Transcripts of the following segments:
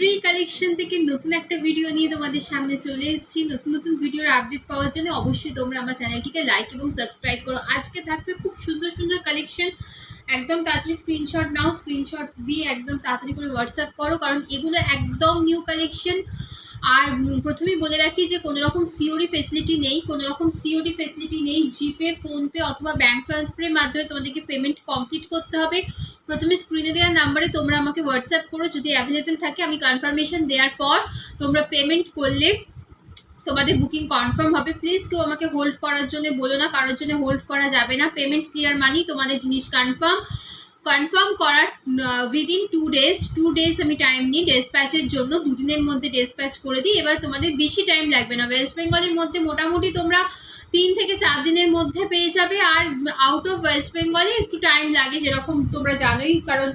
Free collection থেকে নতুন একটা ভিডিও নিয়ে তোমাদের সামনে চলে এসেছি। নতুন নতুন ভিডিওর আপডেট পাওয়ার জন্য অবশ্যই তোমরা আমার চ্যানেলটিকে লাইক এবং সাবস্ক্রাইব করো। আজকে থাকবে খুব সুন্দর সুন্দর কালেকশন একদম তাড়াতাড়ি স্ক্রিনশট নাও স্ক্রিনশট দিয়ে একদম তাড়াতাড়ি করে হোয়াটসঅ্যাপ করো, কারণ এগুলো একদম নিউ কালেকশন আর প্রথমেই বলে রাখি যে কোনো রকম সিওডি ফেসিলিটি নেই কোনো রকম সিওডি ফেসিলিটি নেই। জিপে ফোনপে অথবা ব্যাঙ্ক ট্রান্সফারের মাধ্যমে তোমাদেরকে পেমেন্ট কমপ্লিট করতে হবে। প্রথমে স্ক্রিনে দেওয়া নাম্বারে তোমরা আমাকে হোয়াটসঅ্যাপ করো, যদি অ্যাভেলেবেল থাকে আমি কনফার্মেশন দেওয়ার পর তোমরা পেমেন্ট করলে তোমাদের বুকিং কনফার্ম হবে। প্লিজ কেউ আমাকে হোল্ড করার জন্য বলো না, কারোর জন্য হোল্ড করা যাবে না। পেমেন্ট ক্লিয়ার মানি তোমাদের জিনিস কনফার্ম কনফার্ম করার within two days two days আমি টাইম নিই ডেসপ্যাচের জন্য। দুদিনের মধ্যে ডেসপ্যাচ করে দিই। এবার তোমাদের বেশি টাইম লাগবে না। ওয়েস্ট বেঙ্গলের মধ্যে মোটামুটি তোমরা তিন থেকে চার দিনের মধ্যে পেয়ে যাবে আর আউট অফ ওয়েস্ট বেঙ্গলে একটু টাইম লাগে, যেরকম তোমরা জানোই, কারণ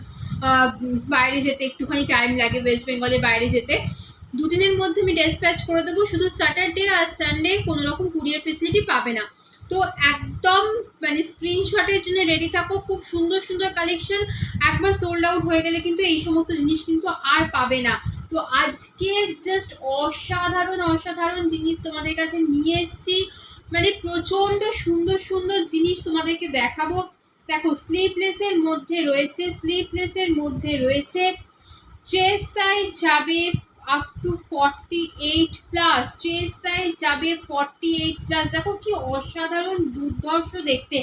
বাইরে যেতে একটুখানি টাইম লাগে ওয়েস্ট বেঙ্গলে বাইরে যেতে। দুদিনের মধ্যে আমি ডেসপ্যাচ করে দেবো, শুধু স্যাটারডে আর সানডে কোনো রকম কুরিয়ার ফেসিলিটি পাবে না। তো একদম মানে স্ক্রিনশটের জন্য রেডি থাকো, খুব সুন্দর সুন্দর কালেকশন একবার সোল্ড আউট হয়ে গেলে কিন্তু এই সমস্ত জিনিস কিন্তু আর পাবে না। তো আজকে জাস্ট অসাধারণ অসাধারণ জিনিস তোমাদের কাছে নিয়ে এসেছি। মানে প্রচণ্ড সুন্দর সুন্দর জিনিস তোমাদেরকে দেখাবো। দেখো স্লিপলেসের মধ্যে রয়েছে স্লিপলেসের মধ্যে রয়েছে। চেস্ট সাইজ যাবে up to forty eight plus chest size যাবে ফর্টি এইট প্লাস দেখো কি অসাধারণ দুর্ধর্ষ দেখতে।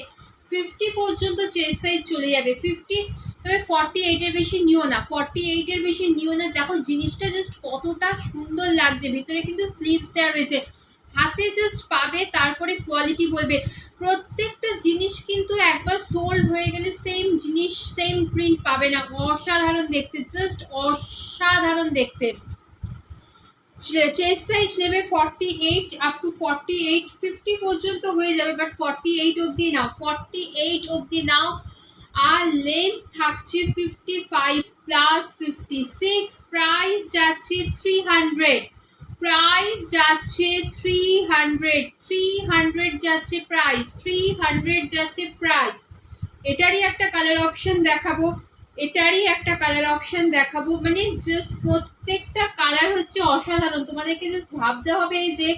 ফিফটি পর্যন্ত চেস্ট সাইজ চলে যাবে। ফিফটি তবে ফর্টি এইটের বেশি নিও না। ফর্টি এইটের বেশি নিও না। দেখো, জিনিসটা জাস্ট কতটা সুন্দর লাগছে। ভিতরে কিন্তু স্লিভস দেওয়া রয়েছে। হাতে জাস্ট পাবে, তারপরে কোয়ালিটি বলবে। প্রত্যেকটা জিনিস কিন্তু একবার সোল্ড হয়ে গেলে সেম জিনিস সেম প্রিন্ট পাবে না। অসাধারণ দেখতে জাস্ট অসাধারণ দেখতে। চেস্ট সাইজ নেবে forty eight up to forty eight fifty পর্যন্ত হয়ে যাবে বাট ফর্টি এইট অবধি নাও। ফর্টি এইট অবধি নাও। আর লেন্থ থাকছে fifty five plus fifty six price যাচ্ছে থ্রি হান্ড্রেড প্রাইস যাচ্ছে থ্রি হান্ড্রেড থ্রি হান্ড্রেড যাচ্ছে প্রাইস থ্রি হান্ড্রেড যাচ্ছে প্রাইস এটারই একটা কালার অপশন দেখাবো, এটারই একটা কালার অপশন দেখাবো। মানে জাস্ট প্রত্যেকটা কালার হচ্ছে অসাধারণ। তোমাদেরকে জাস্ট ভাবতে হবে যে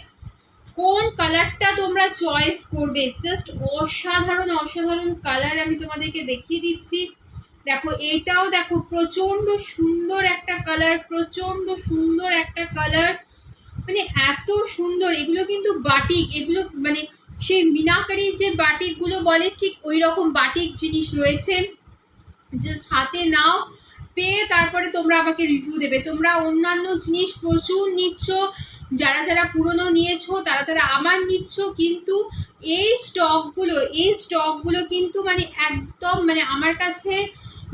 কোন কালারটা তোমরা চয়েস করবে। জাস্ট অসাধারণ অসাধারণ কালার আমি তোমাদেরকে দেখিয়ে দিচ্ছি। দেখো, এটাও দেখো, প্রচণ্ড সুন্দর একটা কালার প্রচণ্ড সুন্দর একটা কালার মানে এত সুন্দর, এগুলো কিন্তু বাটিক, এগুলো মানে সেই মিনাকারির যে বাটিকগুলো বলে, ঠিক ওই রকম বাটিক জিনিস রয়েছে। জাস্ট হাতে নাও, পেয়ে তারপরে তোমরা আমাকে রিভিউ দেবে। তোমরা অন্যান্য জিনিস প্রচুর নিচ্ছ, যারা যারা পুরনো নিয়েছো, তারা তারা আমার নিচ্ছ, কিন্তু এই স্টকগুলো এই স্টকগুলো কিন্তু মানে একদম মানে আমার কাছে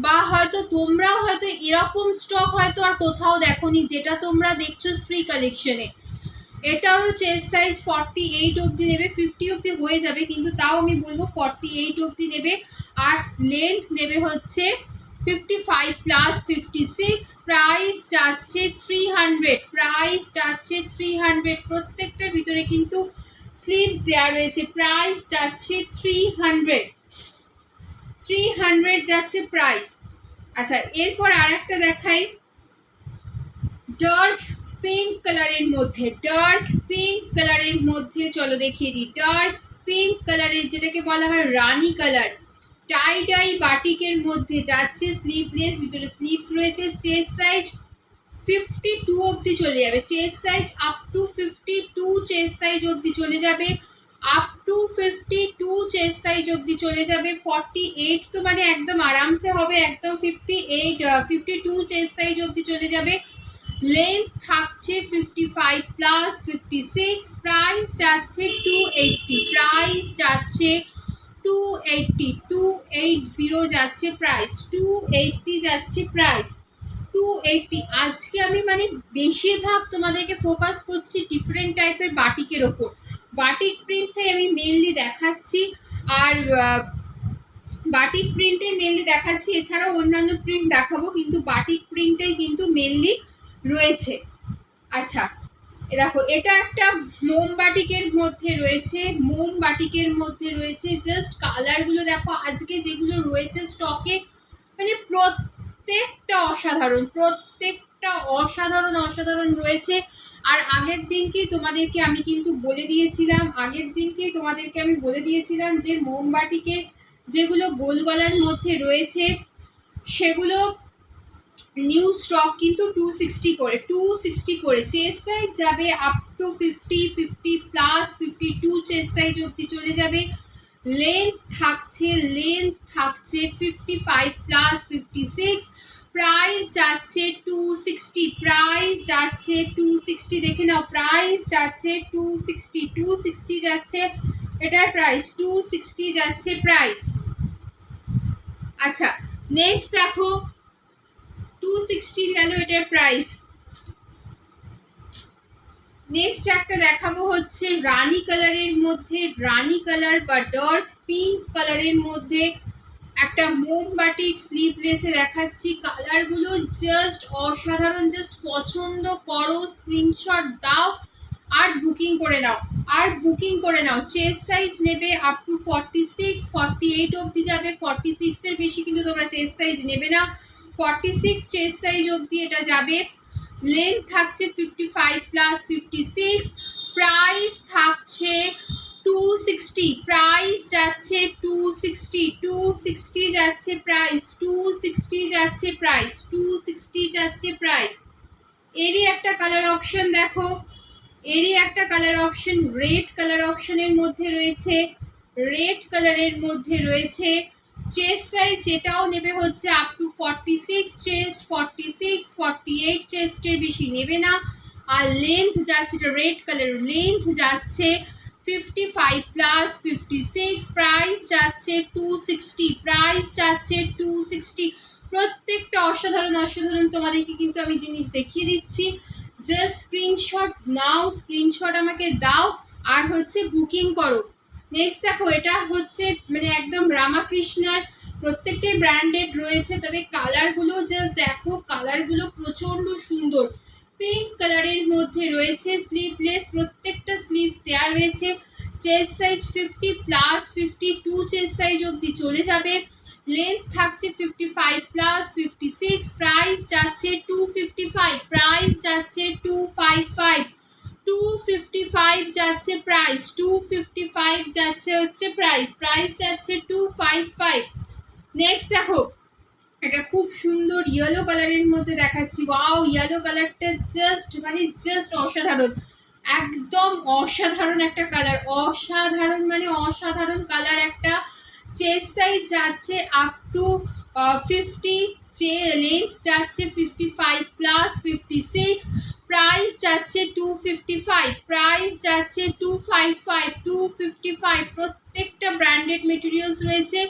বা হয়তো তোমরাও হয়তো এরকম স্টক হয়তো আর কোথাও দেখোনি, যেটা তোমরা দেখছ শ্রী কালেকশনে এটারও চেস্ট সাইজ ফর্টি এইট অবধি নেবে ফিফটি অবধি হয়ে যাবে, কিন্তু তাও আমি বলব ফর্টি এইট অবধি নেবে। আর লেন্থ নেবে হচ্ছে fifty five plus fifty six price যাচ্ছে থ্রি হান্ড্রেড প্রাইস যাচ্ছে থ্রি হান্ড্রেড প্রত্যেকটার ভিতরে কিন্তু স্লিভস দেওয়া রয়েছে। প্রাইস যাচ্ছে থ্রি হান্ড্রেড থ্রি হান্ড্রেড যাচ্ছে প্রাইস আচ্ছা এরপর আর একটা দেখাই ডার্ক পিঙ্ক কালারের মধ্যে ডার্ক পিঙ্ক কালারের মধ্যে চলো দেখিয়ে দিই। ডার্ক পিঙ্ক কালারের যেটাকে বলা হয় রানি কালার টাই ডাই বাটিকের মধ্যে যাচ্ছে স্লিভলেস ভিতরে স্লিভস রয়েছে চেস্ট সাইজ ফিফটি টু অবধি চলে যাবে। Chest size up to fifty two chest size অবধি চলে যাবে। Up to fifty two chest size অবধি চলে যাবে ফর্টি এইট তো মানে একদম আরামসে হবে একদম fifty eight fifty two chest size অবধি চলে যাবে লেন্থ থাকছে fifty five plus fifty six price যাচ্ছে টু এইটটি প্রাইস যাচ্ছে two eighty two eight zero যাচ্ছে প্রাইস টু এইটটি যাচ্ছে প্রাইস টু এইটটি আজকে আমি মানে বেশিরভাগ তোমাদেরকে ফোকাস করছি ডিফারেন্ট টাইপের বাটিকের ওপর। বাটিক প্রিন্টটাই আমি মেনলি দেখাচ্ছি। আর বাটিক প্রিন্টে মেনলি দেখাচ্ছি। এছাড়াও অন্যান্য প্রিন্ট দেখাবো, কিন্তু বাটিক প্রিন্টেই কিন্তু মেনলি রয়েছে। আচ্ছা দেখো, এটা একটা মোমবাটিকের মধ্যে রয়েছে। মোমবাটিকের মধ্যে রয়েছে জাস্ট কালারগুলো দেখো। আজকে যেগুলো রয়েছে স্টকে মানে প্রত্যেকটা অসাধারণ প্রত্যেকটা অসাধারণ অসাধারণ রয়েছে। আর আগের দিনকে তোমাদেরকে আমি কিন্তু বলে দিয়েছিলাম, আগের দিনকে তোমাদেরকে আমি বলে দিয়েছিলাম যে মোমবাটিকে যেগুলো গোল গলার মধ্যে রয়েছে, সেগুলো নিউ স্টক কিন্তু টু সিক্সটি করে টু সিক্সটি করে। চেস সাইজ যাবে up to fifty fifty plus fifty two chest size অবধি চলে যাবে। লেন্থ থাকছে লেন্থ থাকছে fifty five plus fifty six price যাচ্ছে টু সিক্সটি প্রাইস যাচ্ছে টু সিক্সটি দেখে নাও প্রাইস যাচ্ছে টু সিক্সটি টু সিক্সটি যাচ্ছে, এটার প্রাইস টু সিক্সটি যাচ্ছে প্রাইস আচ্ছা নেক্সট দেখো টু সিক্সটি গেল এটার প্রাইস নেক্সট একটা দেখাবো হচ্ছে রানী কালারের মধ্যে, রানী কালার বা ডর্ক পিঙ্ক কালারের মধ্যে একটা মোমবাটিক স্লিভলেসে দেখাচ্ছি। কালারগুলো জাস্ট অসাধারণ জাস্ট পছন্দ করো স্ক্রিনশট দাও আর বুকিং করে নাও। আর বুকিং করে নাও। চেস্ট সাইজ নেবে up to forty six forty eight অবধি যাবে। ফর্টি সিক্সের বেশি কিন্তু তোমরা চেস্ট সাইজ নেবে না। ফর্টি সিক্স চেস্ট সাইজ অবধি এটা যাবে। লেন্থ থাকছে fifty five plus fifty six price থাকছে টু সিক্সটি প্রাইস যাচ্ছে টু সিক্সটি টু সিক্সটি যাচ্ছে প্রাইস টু সিক্সটি যাচ্ছে প্রাইস টু সিক্সটি যাচ্ছে প্রাইস এরই একটা কালার অপশন দেখো, এরই একটা কালার অপশন রেড কালার অপশনের মধ্যে রয়েছে রেড কালারের মধ্যে রয়েছে। চেস্ট সাইজ এটাও নেবে হচ্ছে up to forty six chest forty six forty eight চেস্টের বেশি নেবে না। আর লেন্থ যাচ্ছে, এটা রেড কালার লেন্থ যাচ্ছে fifty five plus fifty six price যাচ্ছে টু সিক্সটি প্রাইস যাচ্ছে টু সিক্সটি প্রত্যেকটা অসাধারণ অসাধারণ তোমাদেরকে কিন্তু আমি জিনিস দেখিয়ে দিচ্ছি। জাস্ট স্ক্রিনশট নাও স্ক্রিনশট আমাকে দাও আর হচ্ছে বুকিং করো। নেক্সট দেখো, এটা হচ্ছে মানে একদম রামাকৃষ্ণার প্রত্যেকটাই ব্র্যান্ডেড রয়েছে, তবে কালারগুলো জাস্ট দেখো কালারগুলো প্রচণ্ড সুন্দর। পিঙ্ক কালারের মধ্যে রয়েছে স্লিভলেস প্রত্যেকটা স্লিভস দেওয়া রয়েছে। Chest size fifty plus fifty two chest size অবধি চলে যাবে। লেন্থ থাকছে fifty five plus fifty six price যাচ্ছে টু ফিফটি ফাইভ প্রাইস যাচ্ছে two five five two fifty five যাচ্ছে প্রাইস টু ফিফটি ফাইভ যাচ্ছে হচ্ছে প্রাইস প্রাইস যাচ্ছে টু ফাইভ ফাইভ নেক্সট দেখো এটা খুব সুন্দর ইয়েলো কালারের মধ্যে দেখাচ্ছি ওয়াও ইয়েলো কালারটা জাস্ট মানে জাস্ট অসাধারণ একদম অসাধারণ একটা কালার অসাধারণ মানে অসাধারণ কালার একটা চেস্ট সাইজ যাচ্ছে আপ টু ফিফটি চে লেন্থ যাচ্ছে fifty five plus fifty six price যাচ্ছে টু ফিফটি ফাইভ প্রাইস যাচ্ছে two five five two fifty five প্রত্যেকটা ব্র্যান্ডেড মেটেরিয়ালস রয়েছে।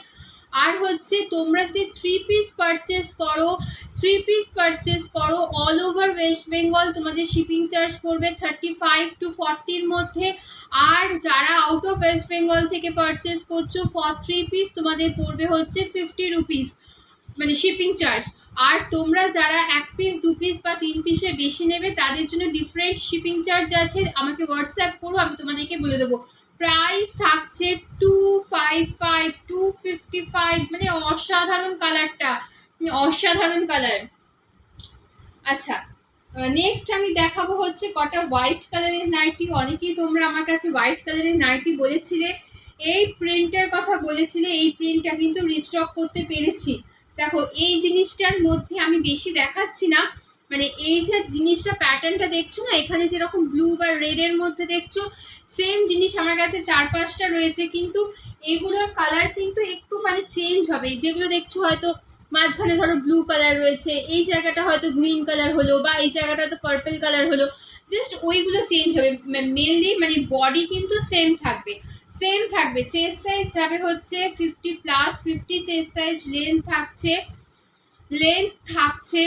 আর হচ্ছে তোমরা যদি থ্রি পিস পারচেস করো থ্রি পিস পারচেস করো অল ওভার ওয়েস্ট বেঙ্গল তোমাদের শিপিং চার্জ পড়বে থার্টি ফাইভ টু ফর্টির মধ্যে। আর যারা আউট অফ ওয়েস্ট বেঙ্গল থেকে পারচেস করছ ফর থ্রি পিস তোমাদের পড়বে হচ্ছে ফিফটি রুপিস মানে শিপিং চার্জ আর তোমরা যারা এক পিস দু পিস বা তিন পিসের বেশি নেবে, তাদের জন্য ডিফারেন্ট শিপিং চার্জ আছে। আমাকে হোয়াটসঅ্যাপ করো, আমি তোমাদেরকে বলে দেবো। প্রাইস থাকছে two five five two fifty five মানে অসাধারণ কালারটা মানে অসাধারণ কালার আচ্ছা নেক্সট আমি দেখাবো হচ্ছে কটা হোয়াইট কালারের নাইটি অনেকেই তোমরা আমার কাছে হোয়াইট কালারের নাইটি বলেছিলে। এই প্রিন্টের কথা বলেছিলে, এই প্রিন্টটা কিন্তু রিস্টক করতে পেরেছি। দেখো, এই জিনিসটার মধ্যে আমি বেশি দেখাচ্ছি না। মানে এই যে জিনিসটা প্যাটার্নটা দেখছ না, এখানে যেরকম ব্লু বা রেডের মধ্যে দেখছ সেম জিনিস আমার কাছে চার পাঁচটা রয়েছে, কিন্তু এগুলোর কালার কিন্তু একটু মানে চেঞ্জ হবে। যেগুলো দেখছ হয়তো মাঝখানে ধরো ব্লু কালার রয়েছে, এই জায়গাটা হয়তো গ্রিন কালার হলো বা এই জায়গাটা হয়তো পার্পল কালার হলো জাস্ট ওইগুলো চেঞ্জ হবে। মেনলি মানে বডি কিন্তু সেম থাকবে। সেম থাকবে। চেস্ট সাইজ যাবে হচ্ছে fifty plus fifty chest size length থাকছে লেন্থ থাকছে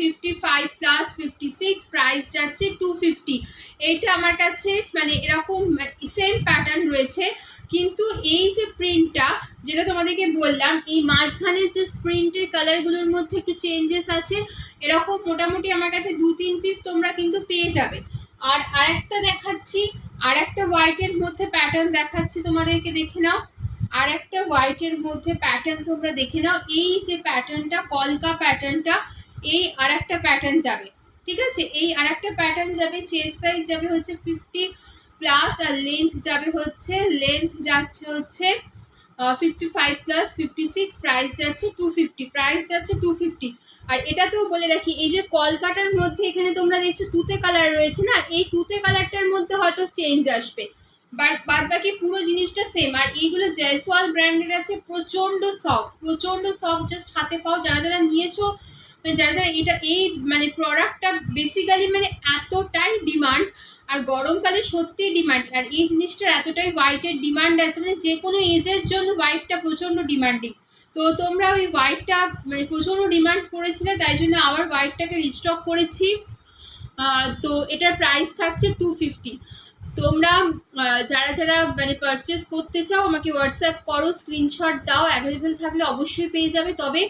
fifty five plus fifty six price যাচ্ছে টু ফিফটি এইটা আমার কাছে মানে এরকম সেম প্যাটার্ন রয়েছে। কিন্তু এই যে প্রিন্টটা যেটা তোমাদেরকে বললাম, এই মাঝখানের যে প্রিন্টের কালারগুলোর মধ্যে একটু চেঞ্জেস আছে, এরকম মোটামুটি আমার কাছে দু তিন পিস তোমরা কিন্তু পেয়ে যাবে। আর আরেকটা দেখাচ্ছি আর একটা হোয়াইটের মধ্যে প্যাটার্ন দেখাচ্ছি তোমাদেরকে দেখে নাও। আর একটা হোয়াইটের মধ্যে প্যাটার্ন তোমরা দেখে নাও। এই যে প্যাটার্নটা কলকা প্যাটার্নটা এই আর একটা প্যাটার্ন যাবে, ঠিক আছে? এই আর একটা প্যাটার্ন যাবে চেস্ট সাইজ যাবে হচ্ছে ফিফটি প্লাস আর লেন্থ যাবে হচ্ছে লেন্থ যাচ্ছে হচ্ছে fifty five plus fifty six price যাচ্ছে টু ফিফটি প্রাইস যাচ্ছে টু ফিফটি আর এটাতেও বলে রাখি, এই যে কলকাটার মধ্যে এখানে তোমরা দেখছ তুতে কালার রয়েছে না, এই তুতে কালারটার মধ্যে হয়তো চেঞ্জ আসবে। বাট বাদ বাকি পুরো জিনিসটা সেম আর এইগুলো জয়সওয়াল ব্র্যান্ডের আছে, প্রচণ্ড সফট প্রচণ্ড সফট জাস্ট হাতে পাও, যারা যারা নিয়েছো মানে যারা যারা এটা, এই মানে প্রোডাক্টটা বেসিক্যালি মানে এতটাই ডিমান্ড আর গরমকালে সত্যি ডিমান্ড আর এই জিনিসটার এতটাই হোয়াইটের ডিমান্ড আছে মানে যে কোনো এজের জন্য হোয়াইটটা প্রচণ্ড ডিমান্ডিং তো তোমরা ওই হোয়াইটটা মানে প্রচণ্ড ডিমান্ড করেছিলে, তাই জন্য আবার হোয়াইটটাকে রিস্টক করেছি। তো এটার প্রাইস থাকছে টু ফিফটি তোমরা যারা যারা মানে পারচেস করতে চাও, আমাকে হোয়াটসঅ্যাপ করো স্ক্রিনশট দাও অ্যাভেলেবেল থাকলে অবশ্যই পেয়ে যাবে। তবে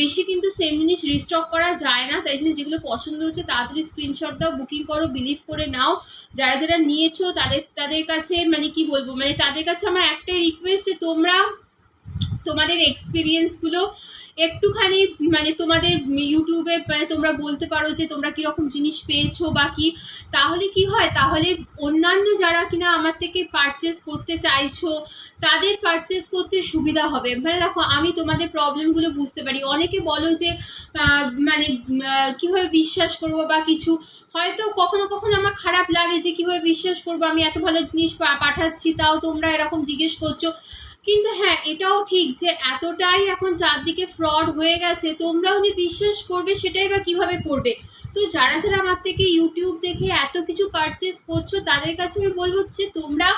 বেশি কিন্তু সেম জিনিস রিস্টক করা যায় না। তাই জন্য যেগুলো পছন্দ হচ্ছে তাড়াতাড়ি স্ক্রিনশট দাও বুকিং করো বিলিভ করে নাও। যারা যারা নিয়েছো তাদের তাদের কাছে মানে কি বলব মানে তাদের কাছে আমার একটাই রিকোয়েস্ট যে তোমরা তোমাদের এক্সপিরিয়েন্সগুলো একটুখানি মানে তোমাদের ইউটিউবে মানে তোমরা বলতে পারো যে তোমরা কীরকম জিনিস পেয়েছ বা কি। তাহলে কি হয়? তাহলে অন্যান্য যারা কিনা আমার থেকে পারচেস করতে চাইছো, তাদের পারচেস করতে সুবিধা হবে। মানে দেখো, আমি তোমাদের প্রবলেমগুলো বুঝতে পারি। অনেকে বলো যে মানে কীভাবে বিশ্বাস করব বা কিছু। হয়তো কখনো কখনো আমার খারাপ লাগে যে কীভাবে বিশ্বাস করব, আমি এত ভালো জিনিস পাঠাচ্ছি, তাও তোমরা এরকম জিজ্ঞেস করছ। কিন্তু হ্যাঁ এটাও ঠিক যে এতটাই এখন চারদিকে ফ্রড হয়ে গেছে, তোমরাও যে বিশ্বাস করবে সেটাই বা কীভাবে করবে? তো যারা যারা আমার থেকে ইউটিউব দেখে এত কিছু পারচেস করছ, তাদের কাছে আমি বলব যে তোমরা,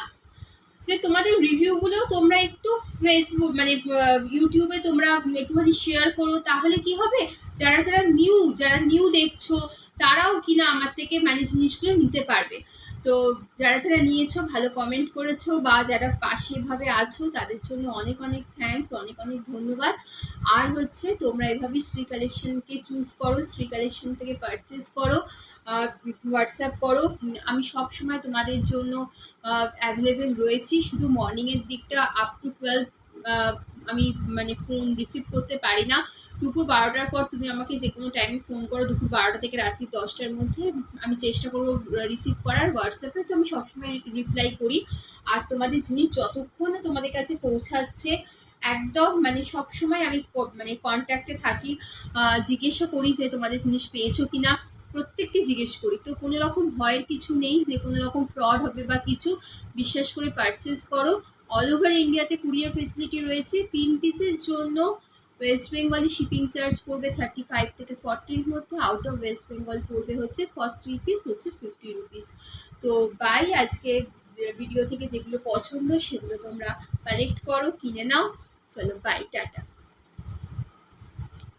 যে তোমাদের রিভিউগুলো তোমরা একটু ফেসবুক মানে ইউটিউবে তোমরা একটুখানি শেয়ার করো, তাহলে কি হবে? যারা যারা নিউ যারা নিউ দেখছ, তারাও কিনা আমার থেকে মানে জিনিসগুলো নিতে পারবে। তো যারা যারা নিয়েছো, ভালো কমেন্ট করেছ বা যারা পাশে ভাবে আছো, তাদের জন্য অনেক অনেক থ্যাঙ্কস অনেক অনেক ধন্যবাদ। আর হচ্ছে তোমরা এভাবে শ্রী কালেকশনকে চুজ করো, শ্রী কালেকশন থেকে পারচেস করো হোয়াটসঅ্যাপ করো। আমি সব সময় তোমাদের জন্য অ্যাভেলেবেল রয়েছি। শুধু মর্নিংয়ের দিকটা আপ টু টুয়েলভ আমি মানে ফোন রিসিভ করতে পারি না। দুপুর বারোটার পর তুমি আমাকে যে কোনো টাইমে ফোন করো দুপুর বারোটা থেকে রাত্রি দশটার মধ্যে আমি চেষ্টা করব রিসিভ করার হোয়াটসঅ্যাপে তো আমি সবসময় রিপ্লাই করি। আর তোমাদের জিনিস যতক্ষণ তোমাদের কাছে পৌঁছাচ্ছে একদম মানে সবসময় আমি মানে কন্ট্যাক্টে থাকি আহ, জিজ্ঞাসা করি যে তোমাদের জিনিস পেয়েছ কি না প্রত্যেককে জিজ্ঞেস করি। তো কোনো রকম ভয়ের কিছু নেই যে কোনো রকম ফ্রড হবে বা কিছু বিশ্বাস করে পারচেস করো। অল ওভার ইন্ডিয়াতে কুরিয়ার ফেসিলিটি রয়েছে। তিন পিসের জন্য ওয়েস্ট বেঙ্গলে শিপিং চার্জ পড়বে থার্টি ফাইভ থেকে ফর্টির মধ্যে আউট অফ ওয়েস্ট বেঙ্গল পড়বে হচ্ছে থ্রি পিস হচ্ছে ফিফটি রুপিস তো বাই আজকে ভিডিও থেকে যেগুলো পছন্দ সেগুলো তোমরা কালেক্ট করো, কিনে নাও। চলো বাই টাটা।